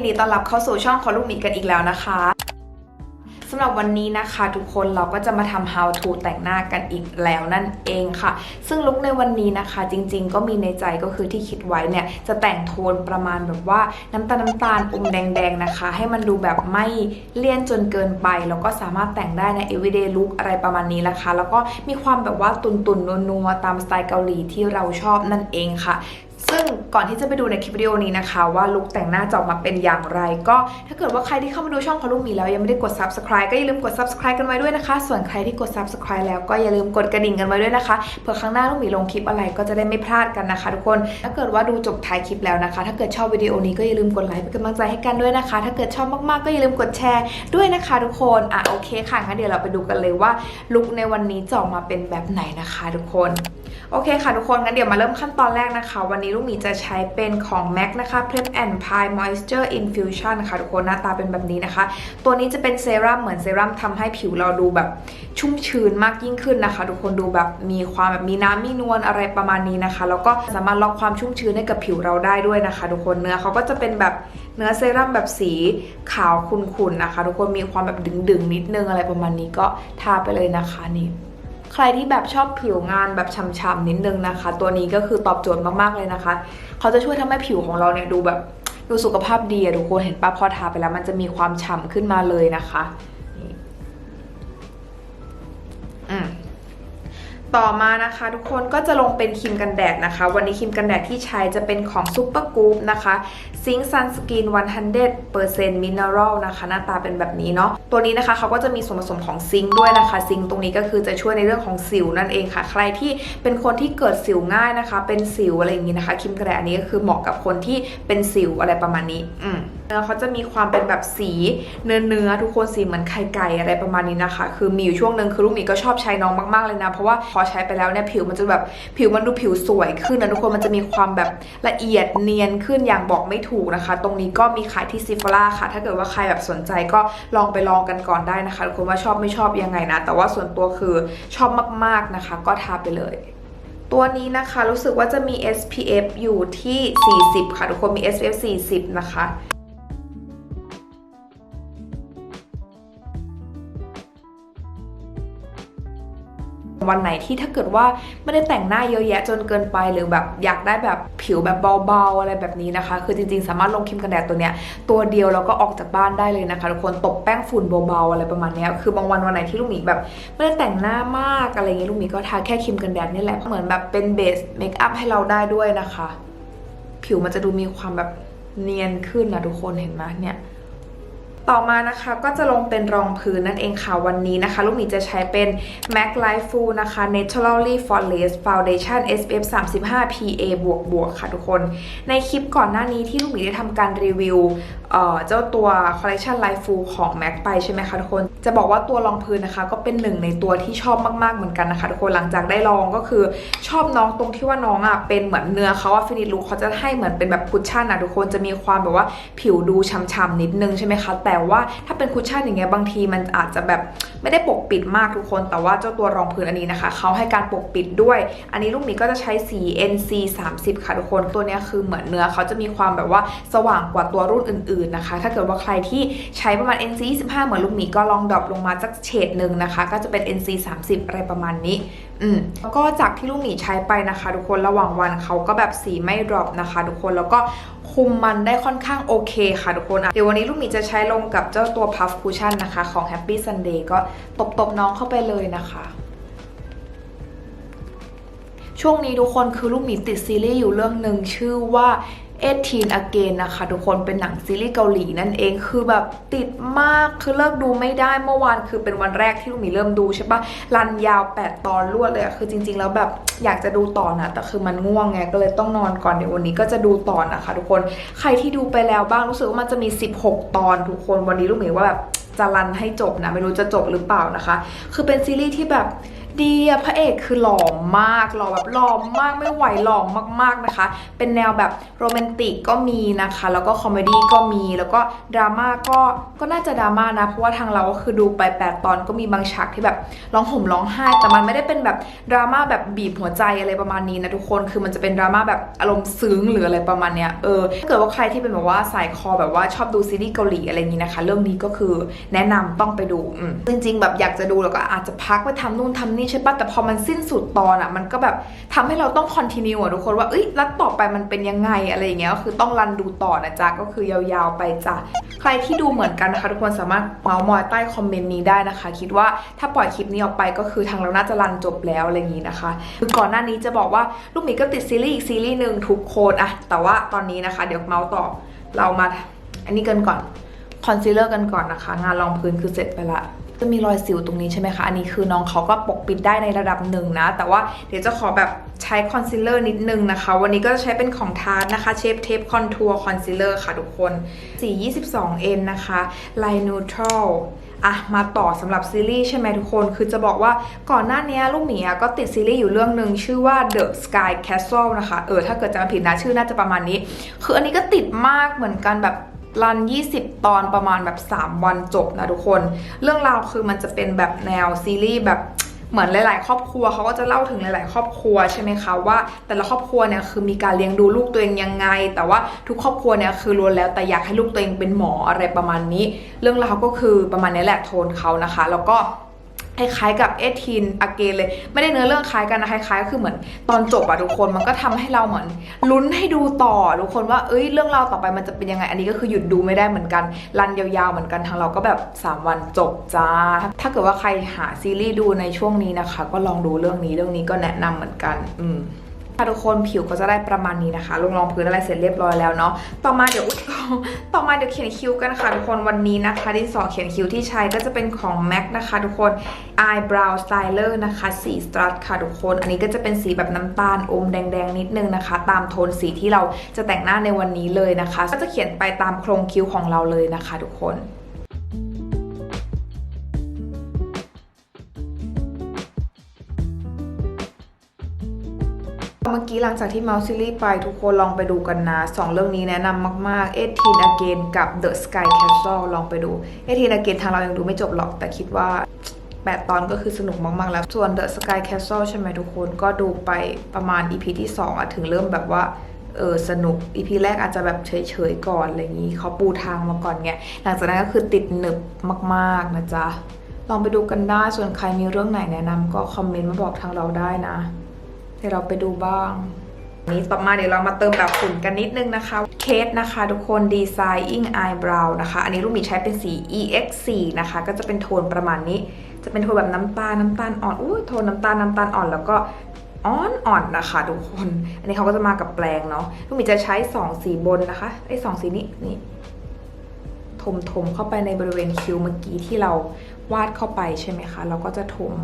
ยินดีต้อนรับเข้าสู่ช่องของลูกหมีกันอีกแล้วนะคะสำหรับวันนี้นะคะทุกคนเราก็จะมาทำ how to แต่งหน้ากันอีกแล้วนั่นเองค่ะ ซึ่งลุคในวันนี้นะคะจริงๆ ก็มีในใจก็คือที่คิดไว้เนี่ย จะแต่งโทนประมาณแบบว่าน้ำตาลน้ำตาลอมแดงๆนะคะ ให้มันดูแบบไม่เลี่ยนจนเกินไป แล้วก็สามารถแต่งได้ใน everyday look อะไรประมาณนี้นะคะ แล้วก็มีความแบบว่าตุนๆนัวๆตามสไตล์เกาหลีที่เราชอบนั่นเองค่ะ ซึ่งก่อนที่จะไปดูในคลิปวิดีโอนี้นะคะ ว่าลุคแต่งหน้าจะออกมาเป็นอย่างไร ก็ถ้าเกิดว่าใครที่เข้ามาดูช่องของลูกหมีแล้วยังไม่ได้กด subscribe ก็อย่าลืมกด subscribe กันไว้ด้วยนะคะ ส่วนใครที่กด subscribe แล้วก็อย่าลืมกดกระดิ่งกันไว้ด้วยนะคะเผื่อครั้งหน้าลูกหมีลงคลิปอะไรก็จะได้ไม่พลาดกันนะคะ ทุกคนถ้าเกิดว่าดูจบท้ายคลิปแล้วนะคะ ถ้าเกิดชอบวิดีโอนี้ก็อย่าลืมกดไลค์เป็นกำลังใจให้กันด้วยนะคะ ถ้าเกิดชอบมากๆก็อย่าลืมกดแชร์ด้วยนะคะทุกคนอะโอเคค่ะงั้นเดี๋ยวเราไปดูกันเลยว่าลุคในวันนี้จะออกมาเป็นแบบไหนนะคะ ทุกคน โอเคค่ะทุกคนงั้นเดี๋ยวมาเริ่มขั้นตอนแรกนะคะ วันนี้ลูกหมีจะใช้เป็นของ MAC นะคะ Prep and Pie Moisture Infusion ค่ะทุกคนหน้าตาเป็นแบบนี้นะคะ ตัวนี้จะเป็นเซรั่มเหมือนเซรั่มทำให้ผิวเราดูแบบชุ่มชื้นมากยิ่งขึ้นนะคะ ทุกคนดูแบบมีความแบบมีน้ำมีนวลอะไรประมาณนี้นะคะ แล้วก็สามารถล็อกความชุ่มชื้นให้กับผิวเราได้ด้วยนะคะ ทุกคนเนื้อเขาก็จะเป็นแบบเนื้อเซรั่มแบบสีขาวขุ่นๆนะคะ ทุกคนมีความแบบดึงๆนิดนึงอะไรประมาณนี้ก็ทาไปเลยนะคะนี่ ใครที่แบบชอบผิวงานแบบฉ่ำๆนิดนึงนะคะ ตัวนี้ก็คือตอบโจทย์มากๆเลยนะคะ เขาจะช่วยทำให้ผิวของเราเนี่ยดูแบบดูสุขภาพดีอะทุกคนเห็นปะพอทาไปแล้วมันจะมีความฉ่ำขึ้นมาเลยนะคะ ต่อมานะคะทุกคนก็จะลงเป็นครีมกันแดดนะคะ วันนี้ครีมกันแดดที่ใช้จะเป็นของ Super g o o p นะคะซิง k ์ซันสกิน100% Mineral นะคะหน้าตาเป็นแบบนี้เนาะตัวนี้นะคะเขาก็จะมีส่วนผสมของซิงค์ด้วยนะคะ ซิงค์ตรงนี้ก็คือจะช่วยในเรื่องของสิวนั่นเองค่ะ ใครที่เป็นคนที่เกิดสิวง่ายนะคะ เป็นสิวอะไรอย่างนี้นะคะครีมกันแดดอันนี้ก็คือเหมาะกับคนที่เป็นสิวอะไรประมาณนี้ อืม เนื้อเขาจะมีความเป็นแบบสีเนื้อเนื้อๆทุกคนสีเหมือนไข่ไก่อะไรประมาณนี้นะคะ คือมีอยู่ช่วงหนึ่งคือลูกหมีก็ชอบใช้น้องมากๆเลยนะ เพราะว่าพอใช้ไปแล้วเนี่ยผิวมันจะแบบผิวมันดูผิวสวยขึ้นนะทุกคนมันจะมีความแบบละเอียดเนียนขึ้นอย่างบอกไม่ถูกนะคะ ตรงนี้ก็มีขายที่ซิฟล่าค่ะ ถ้าเกิดว่าใครแบบสนใจก็ลองไปลองกันก่อนได้นะคะทุกคนว่าชอบไม่ชอบยังไงนะ แต่ว่าส่วนตัวคือชอบมากๆนะคะ ก็ทาไปเลยตัวนี้นะคะรู้สึกว่าจะมี SPF อยู่ที่ 40 ค่ะ ทุกคนมี SPF 40 นะคะ วันไหนที่ถ้าเกิดว่าไม่ได้แต่งหน้าเยอะแยะจนเกินไป หรือแบบอยากได้แบบผิวแบบเบาๆอะไรแบบนี้นะคะ คือจริงๆ สามารถลงครีมกันแดดตัวเนี้ยตัวเดียวแล้วก็ออกจากบ้านได้เลยนะคะทุกคนตบแป้งฝุ่นเบาๆอะไรประมาณนี้คือบางวันวันไหนที่ลูกหมีแบบไม่ได้แต่งหน้ามากอะไรเงี้ยลูกหมีก็ทาแค่ครีมกันแดดนี่แหละเหมือนแบบเป็นเบสเมคอัพให้เราได้ด้วยนะคะ ผิวมันจะดูมีความแบบเนียนขึ้นนะทุกคนเห็นไหมเนี่ย ต่อมานะคะก็จะลงเป็นรองพื้นนั่นเองค่ะวันนี้นะคะ ลูกหมีจะใช้เป็น MAC Life Full นะคะ Naturally Flawless Foundation SPF 35 PA บวกบวกค่ะทุกคน ในคลิปก่อนหน้านี้ที่ลูกหมีได้ทำการรีวิว เจ้าตัว Collection Life Full ของ MAC ไปใช่ไหมคะทุกคน จะบอกว่าตัวรองพื้นนะคะ ก็เป็นหนึ่งในตัวที่ชอบมากๆเหมือนกันนะคะทุกคนหลังจากได้ลองก็คือชอบน้องตรงที่ว่าน้องอะเป็นเหมือนเนื้อเขาอะฟินิชลุคเขาจะให้เหมือนเป็นแบบคุชชั่นอะทุกคนจะมีความแบบว่าผิวดูฉ่ำๆนิดนึงใช่ไหมคะแต่ว่าถ้าเป็นคุชชั่นอย่างเงี้ยบางทีมันอาจจะแบบไม่ได้ปกปิดมากทุกคน แต่ว่าเจ้าตัวรองพื้นอันนี้นะคะเขาให้การปกปิดด้วย อันนี้ลูกหมีก็จะใช้สี NC 30ค่ะทุกคนตัวเนี้ยคือเหมือนเนื้อเขาจะมีความแบบว่าสว่างกว่าตัวรุ่นอื่นๆนะคะ ถ้าเกิดว่าใครที่ใช้ประมาณ NC 25เหมือนลูกหมีก็ลองดรอปลงมาสักเฉดหนึ่งนะคะ ก็จะเป็น NC 30อะไรประมาณนี้อืมแล้วก็จากที่ลูกหมีใช้ไปนะคะ ทุกคนระหว่างวันเขาก็แบบสีไม่ดรอปนะคะ ทุกคนแล้วก็คุมมันได้ค่อนข้างโอเคค่ะทุกคนอะเดี๋ยววันนี้ลูกหมีจะใช้ลงกับเจ้าตัว Puff Cushion นะคะของ Happy Sunday ก็ตบๆน้องเข้าไปเลยนะคะช่วงนี้ทุกคนคือลูกหมีติดซีรีส์อยู่เรื่องหนึ่งชื่อว่า 18 again นะคะ ทุกคนเป็นหนังซีรีส์เกาหลีนั่นเองคือแบบติดมากคือเลิกดูไม่ได้เมื่อวานคือเป็นวันแรกที่ลูกหมีเริ่มดูใช่ปะรันยาว 8 ตอนรวดเลยอะคือจริง ๆ แล้วแบบอยากจะดูต่อนะ แต่คือมันง่วงไงก็เลยต้องนอนก่อนเดี๋ยววันนี้ก็จะดูต่อนะคะ ทุกคนใครที่ดูไปแล้วบ้างรู้สึกว่ามันจะมี 16 ตอนทุกคนวันนี้ลูกหมีว่าแบบจะรันให้จบนะไม่รู้จะจบหรือเปล่านะคะ คือเป็นซีรีส์ที่แบบ ดีอะพระเอกคือหล่อมากหล่อแบบหล่อมากไม่ไหวหล่อมากๆนะคะ เป็นแนวแบบโรแมนติกก็มีนะคะ แล้วก็คอมเมดี้ก็มีแล้วก็ดราม่าก็ก็น่าจะดราม่านะ เพราะว่าทางเราก็คือดูไป8ตอนก็มีบางฉากที่แบบร้องห่มร้องไห้ แต่มันไม่ได้เป็นแบบดราม่าแบบบีบหัวใจอะไรประมาณนี้นะทุกคนคือมันจะเป็นดราม่าแบบอารมณ์ซึ้งหรืออะไรประมาณเนี้ยเออถ้าเกิดว่าใครที่เป็นแบบว่าสายคอแบบว่าชอบดูซีรีส์เกาหลีอะไรอย่างนี้นะคะ เรื่องนี้ก็คือแนะนำต้องไปดูจริง ๆ แบบอยากจะดูแล้วก็อาจจะพักไปทำนู่นทำนี่ใช่ปะแต่พอมันสิ้นสุดตอนอะ มันก็แบบทำให้เราต้องคอนติเนียอะทุกคนว่าเอ้ยแล้วต่อไปมันเป็นยังไงอะไรอย่างเงี้ยก็คือต้องรันดูต่อนะจ๊ะก็คือยาวๆไปจ้ะใครที่ดูเหมือนกันนะคะทุกคนสามารถเมาส์มอยใต้คอมเมนต์นี้ได้นะคะ คิดว่าถ้าปล่อยคลิปนี้ออกไปก็คือทางเราน่าจะรันจบแล้วอะไรอย่างงี้นะคะคือก่อนหน้านี้จะบอกว่าลูกหมีก็ติดซีรีส์อีกซีรีส์หนึ่งทุกคนอะแต่ว่าตอนนี้นะคะ เดี๋ยวเมาส์ต่อเรามาอันนี้กันก่อนคอนซีลเลอร์กันก่อนนะคะ งานรองพื้นคือเสร็จไปละ จะมีรอยสิวตรงนี้ใช่ไหมคะ อันนี้คือน้องเขาก็ปกปิดได้ในระดับหนึ่งนะ แต่ว่าเดี๋ยวจะขอแบบใช้คอนซีลเลอร์นิดนึงนะคะ วันนี้ก็จะใช้เป็นของทาร์ตนะคะเชฟเทปคอนทัวร์คอนซีลเลอร์ค่ะทุกคน สี 22N นะคะไลนูทรัลอะมาต่อสำหรับซีรีส์ใช่ไหมทุกคน คือจะบอกว่าก่อนหน้านี้ลูกหมีก็ติดซีรีส์อยู่เรื่องหนึ่งชื่อว่า The Sky Castle นะคะ เออ ถ้าเกิดจำไม่ผิดนะชื่อน่าจะประมาณนี้ คืออันนี้ก็ติดมากเหมือนกันแบบ รัน 20 ตอนประมาณแบบ 3 วันจบนะทุกคน เรื่องราวคือมันจะเป็นแบบแนวซีรีส์แบบเหมือนหลาย ๆ ครอบครัวเขาก็จะเล่าถึงหลาย ๆ ครอบครัวใช่ไหมคะว่า แต่ละครอบครัวเนี่ยคือมีการเลี้ยงดูลูกตัวเองยังไง แต่ว่าทุกครอบครัวเนี่ยคือล้วนแล้วแต่อยากให้ลูกตัวเองเป็นหมออะไรประมาณนี้ เรื่องราวก็คือประมาณนี้แหละโทนเขานะคะ แล้วก็ คล้ายๆกับเอทีนอเกนเลย ไม่ได้เนื้อเรื่องคล้ายกันนะคล้ายๆก็คือเหมือนตอนจบอะทุกคนมันก็ทำให้เราเหมือนลุ้นให้ดูต่อทุกคนว่าเอ้ยเรื่องราวต่อไปมันจะเป็นยังไง อันนี้ก็คือหยุดดูไม่ได้เหมือนกันรันยาวๆเหมือนกันทางเราก็แบบ 3 วันจบจ้า ถ้าเกิดว่าใครหาซีรีส์ดูในช่วงนี้นะคะ ก็ลองดูเรื่องนี้เรื่องนี้ก็แนะนำเหมือนกัน อืม ค่ะทุกคนผิวก็จะได้ประมาณนี้นะคะลงรองพื้นอะไรเสร็จเรียบร้อยแล้วเนาะต่อมาเดี๋ยวต่อมาเดี๋ยวเขียนคิ้วกันค่ะทุกคนวันนี้นะคะที่สอเขียนคิ้วที่ใช้ก็จะเป็นของ MAC นะคะ ทุกคน Eyebrow Styler นะคะสีสตรัทค่ะทุกคน อันนี้ก็จะเป็นสีแบบน้ำตาลอมแดงๆ นิดนึงนะคะ ตามโทนสีที่เราจะแต่งหน้าในวันนี้เลยนะคะ ก็จะเขียนไปตามโครงคิ้วของเราเลยนะคะ ทุกคน เมื่อกี้หลังจากที่เมาส์ซีรีส์ไปทุกคนลองไปดูกันนะสองเรื่องนี้แนะนำมากๆ 18 Again กับ The Sky Castle ลองไปดู 18 Again ทางเรายังดูไม่จบหรอกแต่คิดว่า 8 ตอนก็คือสนุกมาก ๆ แล้ว ส่วน The Sky Castle ใช่ไหมทุกคนก็ดูไปประมาณ EP ที่ 2อะถึงเริ่มแบบว่าเออสนุก EP แรกอาจจะแบบเฉยๆก่อนอะไรอย่างนี้เขาปูทางมาก่อนไงหลังจากนั้นก็คือติดหนึบมากๆนะจ๊ะลองไปดูกันได้ส่วนใครมีเรื่องไหนแนะนำก็คอมเมนต์มาบอกทางเราได้นะ เดี๋ยวเราไปดูบ้างนี้ต่อมาเดี๋ยวเรามาเติมแบบฝุ่นกันนิดนึงนะคะ เคสนะคะทุกคน Designing Eyebrow นะคะ อันนี้ลูกหมีใช้เป็นสี EX4 นะคะ ก็จะเป็นโทนประมาณนี้ จะเป็นโทนแบบน้ำตาลน้ำตาลอ่อนอุ้โทนน้ำตาลน้ำตาลอ่อนแล้วก็อ่อนอ่อนนะคะทุกคน อันนี้เขาก็จะมากับแปรงเนาะลูกหมีจะใช้ 2 สีบนนะคะไอ้สองสีนี้นี่ถมถมเข้าไปในบริเวณคิ้วเมื่อกี้ที่เราวาดเข้าไปใช่ไหมคะ เราก็จะถม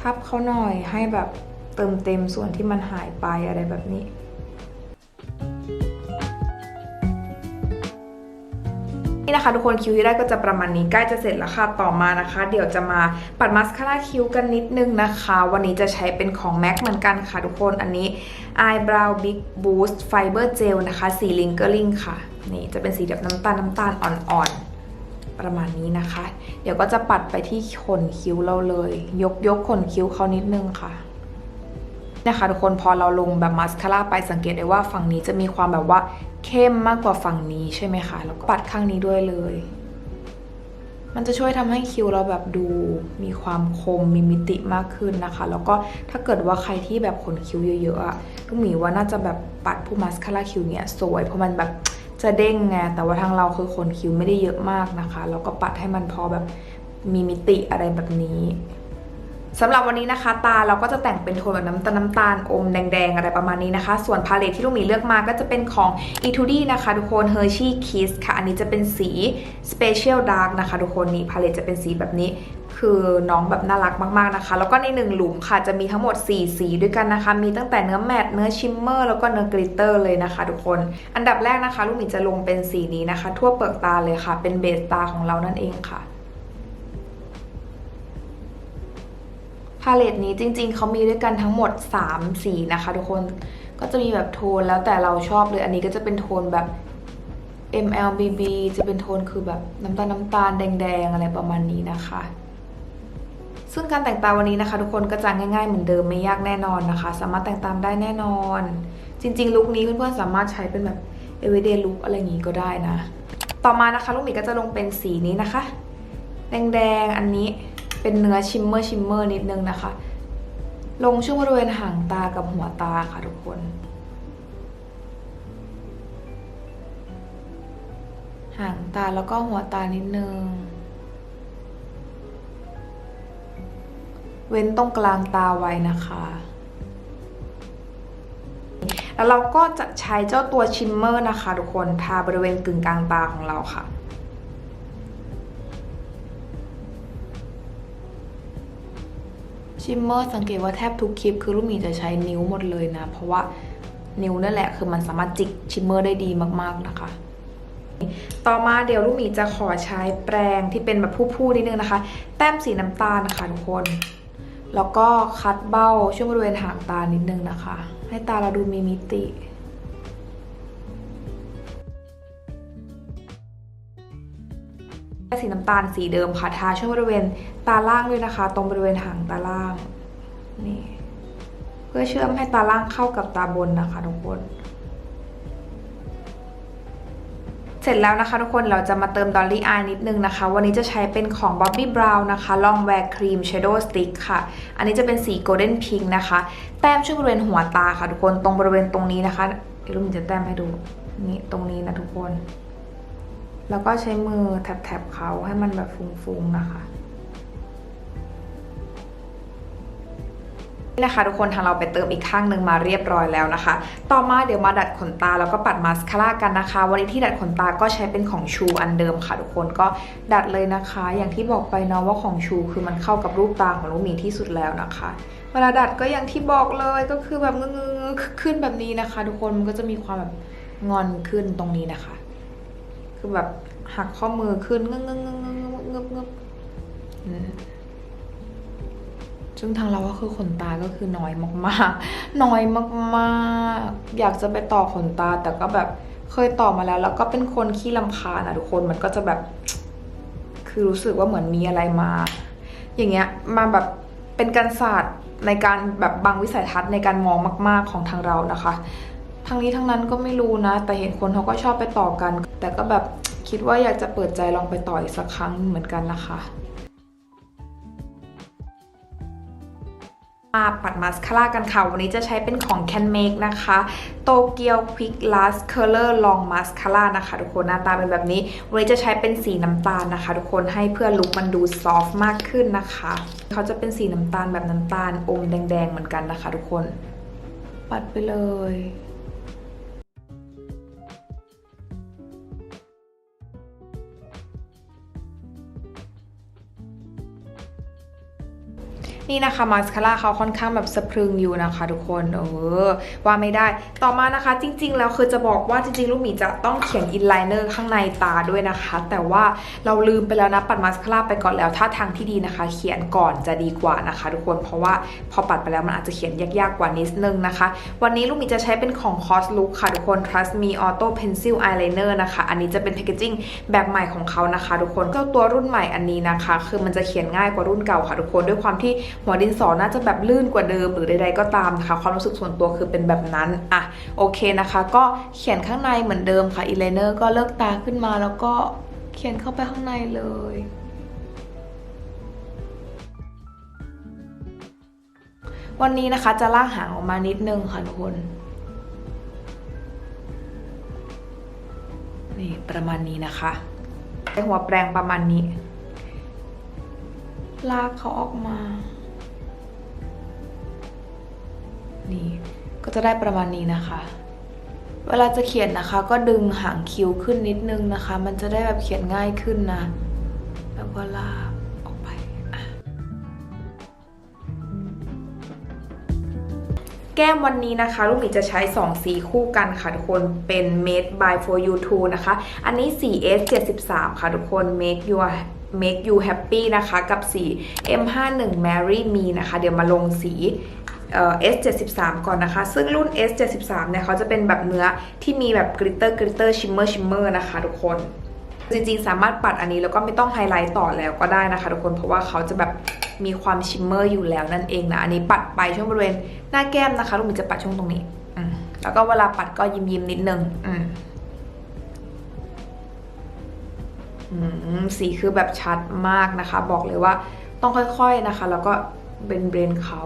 ทับเขาหน่อยให้แบบ ติมเต็มส่วนที่มันหายไปอะไรแบบนี้นี่นะคะทุกคนคิ้วที่ได้ก็จะประมาณนี้ใกล้จะเสร็จแล้วค่ะต่อมานะคะ เดี๋ยวจะมาปัดมาสคาร่าคิ้วกันนิดนึงนะคะ วันนี้จะใช้เป็นของ MAC เหมือนกันค่ะทุกคนอันนี้ Eyebrow Big Boost Fiber Gel นะคะ สี Lingering ค่ะ นี่จะเป็นสีแบบน้ำตาลน้ำตาลอ่อนๆ ประมาณนี้นะคะ เดี๋ยวก็จะปัดไปที่ขนคิ้วเราเลย ยกยกขนคิ้วเขานิดนึงค่ะ นะคะทุกคนพอเราลงแบบมาสคาร่าไปสังเกตได้ว่าฝั่งนี้จะมีความแบบว่าเข้มมากกว่าฝั่งนี้ใช่ไหมคะ แล้วก็ปัดข้างนี้ด้วยเลย มันจะช่วยทำให้คิ้วเราแบบดูมีความคมมีมิติมากขึ้นนะคะ แล้วก็ถ้าเกิดว่าใครที่แบบขนคิ้วเยอะๆอะลูกหมีว่าน่าจะแบบปัดผู้มาสคาร่าคิ้วเนี่ยสวย เพราะมันแบบจะเด้งไง แต่ว่าทางเราคือขนคิ้วไม่ได้เยอะมากนะคะ แล้วก็ปัดให้มันพอแบบมีมิติอะไรแบบนี้ สำหรับวันนี้นะคะตาเราก็จะแต่งเป็นโทนแบบน้ำตาลน้ำตาลอมแดงๆ อะไรประมาณนี้นะคะ ส่วนพาเลทที่ลูกหมีเลือกมาก็จะเป็นของ e t u d y นะคะทุกคน Hershey Kiss ค่ะ อันนี้จะเป็นสี Special Dark นะคะทุกคนนี่พาเลทจะเป็นสีแบบนี้ คือน้องแบบน่ารักมากๆนะคะ แล้วก็ในหนึ่งหลุมค่ะจะมีทั้งหมด 4 สีด้วยกันนะคะ มีตั้งแต่เนื้อแมตต์เนื้อชิมเมอร์แล้วก็เนื้อกลิตเตอร์เลยนะคะทุกคน อันดับแรกนะคะ ลูกหมีจะลงเป็นสีนี้นะคะ ทั่วเปลือกตาเลยค่ะ เป็นเบสตาของเรานั่นเองค่ะ พาเลตนี้จริงๆ เขามีด้วยกันทั้งหมด 3 สีนะคะ ทุกคนก็จะมีแบบโทนแล้วแต่เราชอบเลย อันนี้ก็จะเป็นโทนแบบ MLBB จะเป็นโทนคือแบบน้ำตาลน้ำตาลแดงๆ อะไรประมาณนี้นะคะ ซึ่งการแต่งตาวันนี้นะคะ ทุกคนก็จะง่ายๆเหมือนเดิมไม่ยากแน่นอนนะคะ สามารถแต่งตามได้แน่นอน จริงๆลุคนี้เพื่อนๆสามารถใช้เป็นแบบ everyday look อะไรอย่างงี้ก็ได้นะ ต่อมานะคะลูกหมีก็จะลงเป็นสีนี้นะคะ แดงๆอันนี้ เป็นเนื้อชิมเมอร์ชิมเมอร์นิดนึงนะคะ ลงช่วงบริเวณหางตากับหัวตาค่ะทุกคนหางตาแล้วก็หัวตานิดนึง เว้นตรงกลางตาไว้นะคะ แล้วเราก็จะใช้เจ้าตัวชิมเมอร์นะคะทุกคน ทาบริเวณกึ่งกลางตาของเราค่ะ ชิมเมอร์สังเกตว่าแทบทุกคลิปคือลูกหมีจะใช้นิ้วหมดเลยนะ เพราะว่านิ้วนั่นแหละคือมันสามารถจิกชิมเมอร์ได้ดีมากๆนะคะ ต่อมาเดี๋ยวลูกหมีจะขอใช้แปรงที่เป็นแบบผู้ๆนิดนึงนะคะ แต้มสีน้ำตาลนะคะทุกคน แล้วก็คัดเบ้าช่วงบริเวณหางตานิดนึงนะคะ ให้ตาเราดูมีมิติ สีน้ำตาลสีเดิมค่ะทาช่วงบริเวณตาล่างด้วยนะคะ ตรงบริเวณหางตาล่างนี่เพื่อเชื่อมให้ตาล่างเข้ากับตาบนนะคะทุกคนเสร็จแล้วนะคะทุกคนเราจะมาเติมดอลลี่อายนิดนึงนะคะ วันนี้จะใช้เป็นของ Bobbi Brown นะคะ Long Wear Cream Shadow Stick ค่ะ อันนี้จะเป็นสี Golden Pink นะคะ แต้มช่วงบริเวณหัวตาค่ะทุกคนตรงบริเวณตรงนี้นะคะเดี๋ยวลูกมินจะแต้มให้ดูนี่ตรงนี้นะทุกคน แล้วก็ใช้มือแถบๆเขาให้มันแบบฟุ้งๆนะคะนี่นะคะทุกคนทางเราไปเติมอีกข้างหนึ่งมาเรียบร้อยแล้วนะคะ ต่อมาเดี๋ยวมาดัดขนตาแล้วก็ปัดมาสคาร่ากันนะคะ วันนี้ที่ดัดขนตาก็ใช้เป็นของชูอันเดิมค่ะ ทุกคนก็ดัดเลยนะคะ อย่างที่บอกไปเนาะว่าของชูคือมันเข้ากับรูปตาของลูกหมีที่สุดแล้วนะคะเวลาดัดก็อย่างที่บอกเลยก็คือแบบงึงๆขึ้นแบบนี้นะคะ ทุกคนมันก็จะมีความแบบงอนขึ้นตรงนี้นะคะ คือแบบหักข้อมือขึ้นงึงงึงงึงงึงงึงงึงอืมซึ่งทางเราก็คือขนตาก็คือน้อยมากๆ น้อยมากๆ อยากจะไปต่อขนตา แต่ก็แบบเคยต่อมาแล้ว แล้วก็เป็นคนขี้ลำคาญอะทุกคนมันก็จะแบบ คือรู้สึกว่าเหมือนมีอะไรมา อย่างเงี้ยมาแบบเป็นการศาสตร์ในการแบบบังวิสัยทัศน์ในการมองมาก ๆของทางเรานะคะ ทางนี้ทั้งนั้นก็ไม่รู้นะ แต่เห็นคนเขาก็ชอบไปต่อกัน แต่ก็แบบคิดว่าอยากจะเปิดใจลองไปต่ออีกสักครั้งเหมือนกันนะคะมาปัดมาสคาร่ากันค่ะ วันนี้จะใช้เป็นของ Can Make นะคะโตเกียว Quick Last Color Long Mascara นะคะทุกคนหน้าตาเป็นแบบนี้ วันนี้จะใช้เป็นสีน้ำตาลนะคะ ทุกคนให้เพื่อลุคมันดูซอฟต์มากขึ้นนะคะ เขาจะเป็นสีน้ำตาลแบบน้ำตาลอมแดงๆเหมือนกันนะคะ ทุกคน ปัดไปเลย นี่นะคะมาสคาร่าเขาค่อนข้างแบบสะพรึงอยู่นะคะ ทุกคนเออว่าไม่ได้ ต่อมานะคะจริง ๆ แล้วคือจะบอกว่าจริง ๆ ลูกหมีจะต้องเขียนอินไลเนอร์ข้างในตาด้วยนะคะ แต่ว่าเราลืมไปแล้วนะปัดมาสคาร่าไปก่อนแล้วถ้าทางที่ดีนะคะ เขียนก่อนจะดีกว่านะคะ ทุกคนเพราะว่าพอปัดไปแล้วมันอาจจะเขียนยากๆกว่านิดนึงนะคะ วันนี้ลูกหมีจะใช้เป็นของ Cos Look ค่ะทุกคน Trust Me Auto Pencil Eyeliner นะคะ อันนี้จะเป็นแพคเกจิ้งแบบใหม่ของเขานะคะ ทุกคนเจ้าตัวรุ่นใหม่อันนี้นะคะ คือมันจะเขียนง่ายกว่ารุ่นเก่าค่ะทุกคนด้วยความที่หัวดินสอน่าจะแบบลื่นกว่าเดิมหรือใดๆก็ตามนะคะ ความรู้สึกส่วนตัวคือเป็นแบบนั้นอะโอเคนะคะ ก็เขียนข้างในเหมือนเดิมค่ะอีไลเนอร์ก็เลิกตาขึ้นมาแล้วก็เขียนเข้าไปข้างในเลยวันนี้นะคะจะลากหางออกมานิดนึงค่ะทุกคน นี่ประมาณนี้นะคะใช้หัวแปรงประมาณนี้ ลากเขาออกมา นี่ก็จะได้ประมาณนี้นะคะ เวลาจะเขียนนะคะ ก็ดึงหางคิ้วขึ้นนิดนึงนะคะ มันจะได้แบบเขียนง่ายขึ้นนะ แล้วก็ลาออกไป แก้มวันนี้นะคะ ลูกหมีจะใช้ 2 สีคู่กันค่ะทุกคนเป็น Made by for you 2นะคะ อันนี้สี S 73 ค่ะทุกคน Make your make you happy นะคะ กับสี M51 Mary Me นะคะ เดี๋ยวมาลงสี S73 ก่อนนะคะ ซึ่งรุ่น S73 เนี่ยเขาจะเป็นแบบเนื้อที่มีแบบกริตเตอร์กริตเตอร์ชิมเมอร์ชิมเมอร์นะคะทุกคน จริงๆ สามารถปัดอันนี้แล้วก็ไม่ต้องไฮไลท์ต่อแล้วก็ได้นะคะทุกคนเพราะว่าเขาจะแบบมีความชิมเมอร์อยู่แล้วนั่นเองนะอันนี้ปัดไปช่วงบริเวณหน้าแก้มนะคะลูกหมีจะปัดช่วงตรงนี้อแล้วก็เวลาปัดก็ยิ้มยิ้มนิดนึงอืมสีคือแบบชัดมากนะคะ บอกเลยว่าต้องค่อยๆนะคะ แล้วก็เบนเบนเขา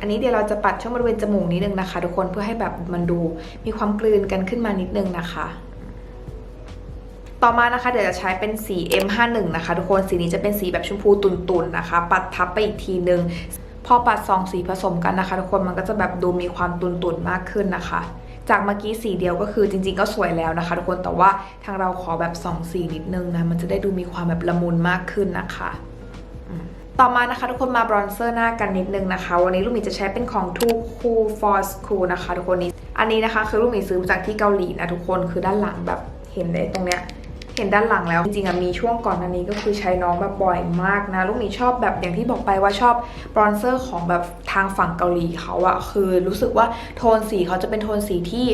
อันนี้เดี๋ยวเราจะปัดช่วงบริเวณจมูกนิดนึงนะคะ ทุกคนเพื่อให้แบบมันดูมีความกลืนกันขึ้นมานิดนึงนะคะ ต่อมานะคะ เดี๋ยวจะใช้เป็นสี M51 นะคะ ทุกคนสีนี้จะเป็นสีแบบชมพูตุ่นๆนะคะ ปัดทับไปอีกทีนึงพอปัดสองสีผสมกันนะคะ ทุกคนมันก็จะแบบดูมีความตุ่นๆมากขึ้นนะคะ จากเมื่อกี้สีเดียวก็คือจริง ๆ ก็สวยแล้วนะคะ ทุกคนแต่ว่าทางเราขอแบบสองสีนิดนึงนะมันจะได้ดูมีความแบบละมุนมากขึ้นนะคะต่อมานะคะทุกคนมาบรอนเซอร์หน้ากันนิดนึงนะคะ วันนี้ลูกหมีจะใช้เป็นของ Too Cool for School นะคะ ทุกคนนี้ อันนี้นะคะคือลูกหมีซื้อมาจากที่เกาหลีนะทุกคนคือด้านหลังแบบเห็นเลยตรงเนี้ย เห็นด้านหลังแล้ว จริงๆอะมีช่วงก่อนอันนี้ก็คือใช้น้องแบบบ่อยมากนะ ลูกหมีชอบแบบอย่างที่บอกไปว่าชอบบรอนเซอร์ของแบบทางฝั่งเกาหลีเขาอะคือรู้สึกว่าโทนสีเขาจะเป็นโทนสีที่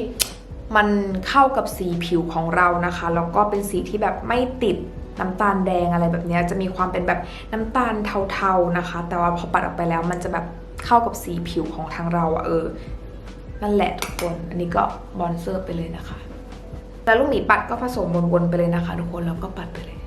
มันเข้ากับสีผิวของเรานะคะ แล้วก็เป็นสีที่แบบไม่ติดน้ำตาลแดงอะไรแบบนี้จะมีความเป็นแบบน้ำตาลเทาๆนะคะ แต่ว่าพอปัดออกไปแล้วมันจะแบบเข้ากับสีผิวของทางเราอะเออนั่นแหละทุกคน อันนี้ก็บอนเซอร์ไปเลยนะคะ แล้วลูกหมีปัดก็ผสมวนๆไปเลยนะคะทุกคนแล้วก็ปัดไปเลย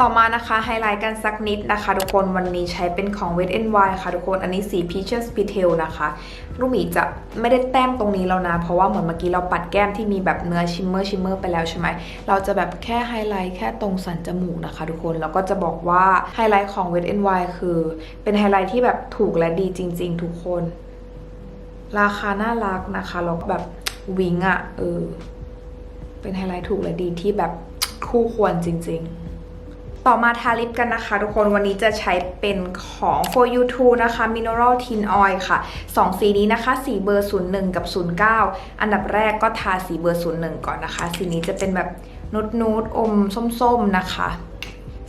ต่อมานะคะไฮไลท์กันสักนิดนะคะทุกคนวันนี้ใช้เป็นของ Wet n y ค่ะทุกคนอันนี้สี Peaches Petal นะคะลูกหมีจะไม่ได้แต้มตรงนี้แล้วนะ เพราะว่าเหมือนเมื่อกี้เราปัดแก้มที่มีแบบเนื้อชิมเมอร์ชิมเมอร์ไปแล้วใช่ไหมเราจะแบบแค่ไฮไลท์แค่ตรงสันจมูกนะคะ ทุกคนแล้วก็จะบอกว่าไฮไลท์ของ Wet n y คือ เป็นไฮไลท์ที่แบบถูกและดีจริง ๆ ทุกคน ราคาน่ารักนะคะแล้วแบบวิงอะเออเป็นไฮไลท์ถูกและดีที่แบบคู่ควรจริง ๆ ต่อมาทาลิปกันนะคะ ทุกคนวันนี้จะใช้เป็นของ for you two นะคะ mineral tin oil ค่ะ 2 สีนี้นะคะ สีเบอร์ 01 กับ 09 อันดับแรกก็ทาสีเบอร์ 01 ก่อนนะคะ สีนี้จะเป็นแบบนูดนูดอมส้มๆนะคะ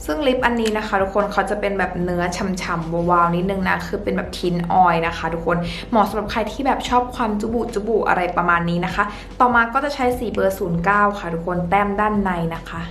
ซึ่งลิปอันนี้นะคะ ทุกคนเขาจะเป็นแบบเนื้อฉ่ำๆวาวๆนิดนึงนะคือเป็นแบบทินออยนะคะ ทุกคนเหมาะสำหรับใครที่แบบชอบความจุบุจุบุอะไรประมาณนี้นะคะ ต่อมาก็จะใช้สีเบอร์ 09 ค่ะ ทุกคนแต้มด้านในนะคะ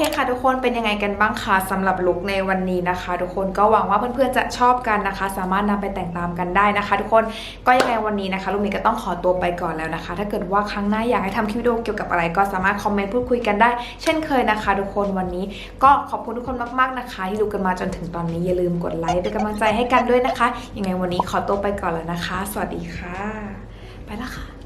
เคค่ะทุกคนเป็นยังไงกันบ้างคะสำหรับลุคในวันนี้นะคะ ทุกคนก็หวังว่าเพื่อนๆจะชอบกันนะคะ สามารถนำไปแต่งตามกันได้นะคะ ทุกคนก็ยังไงวันนี้นะคะลูกมีก็ต้องขอตัวไปก่อนแล้วนะคะ ถ้าเกิดว่าครั้งหน้าอยากให้ทำคลิปวิดีโอเกี่ยวกับอะไร ก็สามารถคอมเมนต์พูดคุยกันได้ เช่นเคยนะคะ ทุกคนวันนี้ก็ขอบคุณทุกคนมากๆนะคะ ที่ดูกันมาจนถึงตอนนี้อย่าลืมกดไลค์เป็นกำลังใจให้กันด้วยนะคะยังไงวันนี้ขอตัวไปก่อนแล้วนะคะ สวัสดีค่ะ ไปแล้วค่ะ